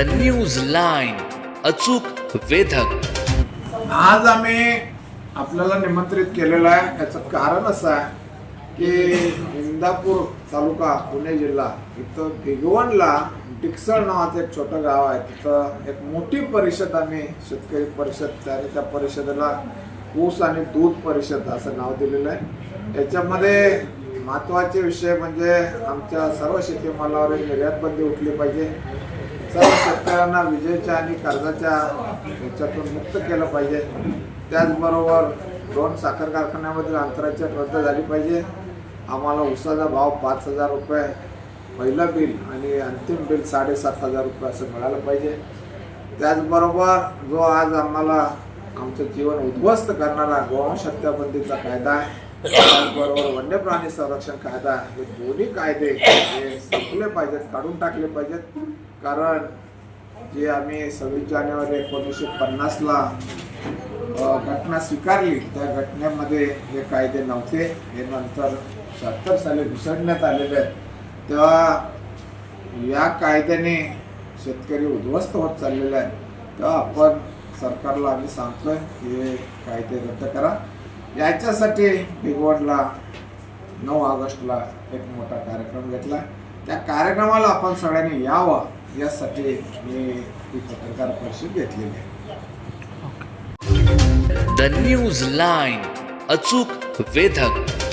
The news line अचूक वेधक. आज आम्ही आपल्याला निमंत्रित केलेलं आहे. याचं कारण असं आहे की इंदापूर तालुका पुणे जिल्हा इथं भिगवणला डिक्सळ नावाचं एक छोटं गाव आहे. तिथं एक मोठी परिषद आम्ही शेतकरी परिषद आणि त्या परिषदेला ऊस आणि दूध परिषद असं नाव दिलेलं आहे. याच्यामध्ये महत्त्वाचे विषय म्हणजे आमच्या सर्व शेतीमालावर एक निर्यात बंदी उठली पाहिजे. सर्व शेतकऱ्यांना विजेच्या आणि कर्जाच्या ह्याच्यातून मुक्त केलं पाहिजे. त्याचबरोबर दोन साखर कारखान्यामधील अंतराच्या रद्द झाली पाहिजे. आम्हाला उसाचा भाव पाच हजार रुपये पहिलं बिल आणि अंतिम बिल साडेसात हजार रुपये असं मिळालं पाहिजे. त्याचबरोबर जो आज आम्हाला आमचं जीवन उद्ध्वस्त करणारा गोवंश हत्याबंदीचा कायदा आहे त्याचबरोबर वन्य प्राणी संरक्षण कायदा हे दोन्ही कायदे हे संपले पाहिजेत काढून टाकले पाहिजेत. कारण जे आम्ही सव्वीस जानेवारी एकोणीसशे पन्नासला घटना स्वीकारली त्या घटनेमध्ये हे कायदे नव्हते. हे नंतर शहात्तर साली घुसडण्यात आलेले आहेत. तेव्हा या कायद्याने शेतकरी उद्ध्वस्त होत चाललेले आहेत. तेव्हा आपण सरकारला आम्ही सांगतोय की हे कायदे रद्द करा. याच्यासाठी भिगवणला नऊ ऑगस्टला एक मोठा कार्यक्रम घेतला. त्या कार्यक्रमाला आपण सगळ्यांनी यावं यासाठी मी ही पत्रकार परिषद घेतलेली आहे. द न्यूज लाईन अचूक वेधक.